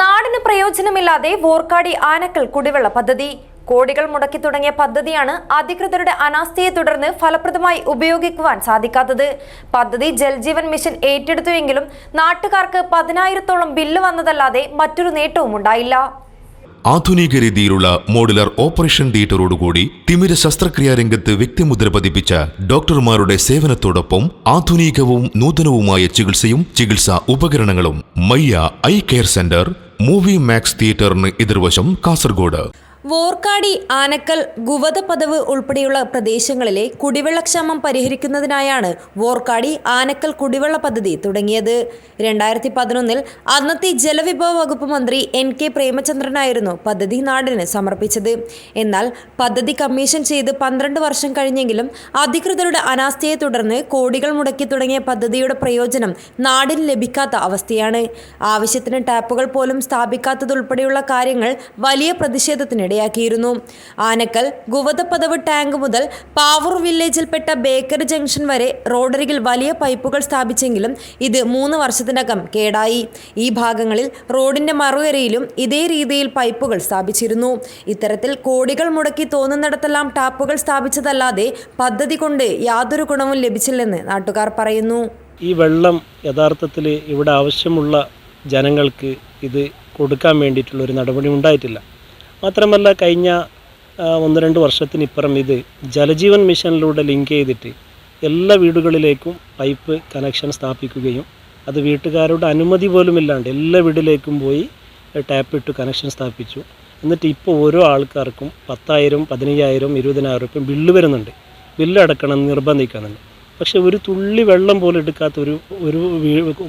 നാടിന് പ്രയോജനമില്ലാതെ വോർക്കാടി ആനക്കൽ കുടിവെള്ള പദ്ധതി. കോടികൾ മുടക്കി തുടങ്ങിയ പദ്ധതിയാണ് അധികൃതരുടെ അനാസ്ഥയെ തുടർന്ന് ഫലപ്രദമായി ഉപയോഗിക്കുവാൻ സാധിക്കാത്തത്. പദ്ധതി ജൽജീവൻ മിഷൻ ഏറ്റെടുത്തുവെങ്കിലും നാട്ടുകാർക്ക് പതിനായിരത്തോളം ബില്ല് വന്നതല്ലാതെ മറ്റൊരു നേട്ടവും ഉണ്ടായില്ല. ആധുനിക രീതിയിലുള്ള മോഡുലർ ഓപ്പറേഷൻ തിയേറ്ററോടുകൂടി തിമിര ശസ്ത്രക്രിയാ രംഗത്ത് വ്യക്തിമുദ്ര പതിപ്പിച്ച ഡോക്ടർമാരുടെ സേവനത്തോടൊപ്പം ആധുനികവും നൂതനവുമായ ചികിത്സയും ചികിത്സാ ഉപകരണങ്ങളും Mayya eye care centre Movie Max തിയേറ്ററിന് എതിർവശം കാസർഗോഡ്. വോർക്കാടി ആനക്കൽ ഗുവത പദവ് ഉൾപ്പെടെയുള്ള പ്രദേശങ്ങളിലെ കുടിവെള്ളക്ഷാമം പരിഹരിക്കുന്നതിനായാണ് വോർക്കാടി ആനക്കൽ കുടിവെള്ള പദ്ധതി തുടങ്ങിയത്. രണ്ടായിരത്തി പതിനൊന്നിൽ അന്നത്തെ ജലവിഭവ വകുപ്പ് മന്ത്രി എൻ കെ പ്രേമചന്ദ്രനായിരുന്നു പദ്ധതി നാടിന് സമർപ്പിച്ചത്. എന്നാൽ പദ്ധതി കമ്മീഷൻ ചെയ്ത് പന്ത്രണ്ട് വർഷം കഴിഞ്ഞെങ്കിലും അധികൃതരുടെ അനാസ്ഥയെ തുടർന്ന് കോടികൾ മുടക്കി തുടങ്ങിയ പദ്ധതിയുടെ പ്രയോജനം നാടിന് ലഭിക്കാത്ത അവസ്ഥയാണ്. ആവശ്യത്തിന് ടാപ്പുകൾ പോലും സ്ഥാപിക്കാത്തതുൾപ്പെടെയുള്ള കാര്യങ്ങൾ വലിയ പ്രതിഷേധത്തിനിടയാക്കിയിരുന്നു ആനക്കൽ ഗുവതപ്പതവ് ടാങ്ക് മുതൽ പാവൂർ വില്ലേജിൽപ്പെട്ട ബേക്കറി ജംഗ്ഷൻ വരെ റോഡരികിൽ വലിയ പൈപ്പുകൾ സ്ഥാപിച്ചെങ്കിലും ഇത് മൂന്ന് വർഷത്തിനകം കേടായി. ഈ ഭാഗങ്ങളിൽ റോഡിന്റെ മറുകരയിലും ഇതേ രീതിയിൽ പൈപ്പുകൾ സ്ഥാപിച്ചിരുന്നു. ഇത്തരത്തിൽ കോടികൾ മുടക്കി തോന്നുന്നിടത്തെല്ലാം ടാപ്പുകൾ സ്ഥാപിച്ചതല്ലാതെ പദ്ധതി കൊണ്ട് യാതൊരു ഗുണവും ലഭിച്ചില്ലെന്ന് നാട്ടുകാർ പറയുന്നു. ഈ വെള്ളം യഥാർത്ഥത്തിൽ ഇവിടെ ആവശ്യമുള്ള ജനങ്ങൾക്ക് ഇത് കൊടുക്കാൻ വേണ്ടിയിട്ടുള്ള ഒരു നടപടി ഉണ്ടായിട്ടില്ല മാത്രമല്ല കഴിഞ്ഞ ഒന്ന് രണ്ട് വർഷത്തിനിപ്പുറം ഇത് ജലജീവൻ മിഷനിലൂടെ ലിങ്ക് ചെയ്തിട്ട് എല്ലാ വീടുകളിലേക്കും പൈപ്പ് കണക്ഷൻ സ്ഥാപിക്കുകയും അത് വീട്ടുകാരുടെ അനുമതി പോലും ഇല്ലാണ്ട് എല്ലാ വീട്ടിലേക്കും പോയി ടാപ്പ് ഇട്ട് കണക്ഷൻ സ്ഥാപിച്ചു. എന്നിട്ട് ഇപ്പോൾ ഓരോ ആൾക്കാർക്കും പത്തായിരം പതിനയ്യായിരം ഇരുപതിനായിരം റുപ്യ ബില്ല് വരുന്നുണ്ട്. ബില്ല് അടക്കണം നിർബന്ധിക്കുന്നുണ്ട് പക്ഷെ ഒരു തുള്ളി വെള്ളം പോലും എടുക്കാത്ത ഒരു ഒരു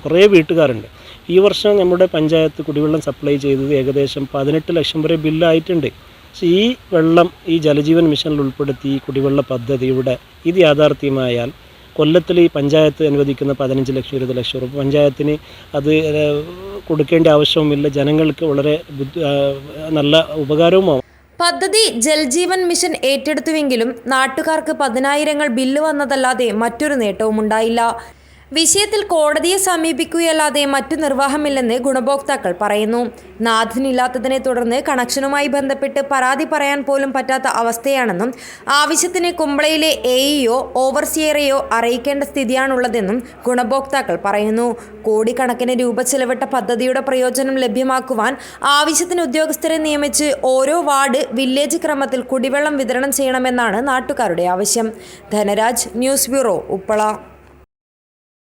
കുറേ വീട്ടുകാരുണ്ട്. ഈ വർഷം നമ്മുടെ പഞ്ചായത്ത് കുടിവെള്ളം സപ്ലൈ ചെയ്തത് ഏകദേശം പതിനെട്ട് ലക്ഷം വരെ ബില്ലായിട്ടുണ്ട്. പക്ഷേ ഈ വെള്ളം ഈ ജലജീവൻ മിഷനിൽ ഉൾപ്പെടുത്തി കുടിവെള്ള പദ്ധതിയുടെ ഇത് യാഥാർത്ഥ്യമായാൽ കൊല്ലത്തിൽ ഈ പഞ്ചായത്ത് അനുവദിക്കുന്ന പതിനഞ്ച് ലക്ഷം ഇരുപത് ലക്ഷം രൂപ പഞ്ചായത്തിന് അത് കൊടുക്കേണ്ട ആവശ്യവുമില്ല. ജനങ്ങൾക്ക് വളരെ നല്ല ഉപകാരവുമാവും. പദ്ധതി ജൽജീവൻ മിഷൻ ഏറ്റെടുത്തുവെങ്കിലും നാട്ടുകാർക്ക് പതിനായിരങ്ങൾ ബില്ല് വന്നതല്ലാതെ മറ്റൊരു നേട്ടവും ഉണ്ടായില്ല വിഷയത്തിൽ കോടതിയെ സമീപിക്കുകയല്ലാതെ മറ്റു നിർവാഹമില്ലെന്ന് ഗുണഭോക്താക്കൾ പറയുന്നു. നാഥനില്ലാത്തതിനെ തുടർന്ന് കണക്ഷനുമായി ബന്ധപ്പെട്ട് പരാതി പറയാൻ പോലും പറ്റാത്ത അവസ്ഥയാണെന്നും ആവശ്യത്തിന് കുമ്പളയിലെ എഇയോ ഓവർസിയറെയോ അറിയിക്കേണ്ട സ്ഥിതിയാണുള്ളതെന്നും ഗുണഭോക്താക്കൾ പറയുന്നു. കോടിക്കണക്കിന് രൂപ ചെലവിട്ട പദ്ധതിയുടെ പ്രയോജനം ലഭ്യമാക്കുവാൻ ആവശ്യത്തിന് ഉദ്യോഗസ്ഥരെ നിയമിച്ച് ഓരോ വാർഡ് വില്ലേജ് ക്രമത്തിൽ കുടിവെള്ളം വിതരണം ചെയ്യണമെന്നാണ് നാട്ടുകാരുടെ ആവശ്യം. Dhanaraj news bureau Uppala.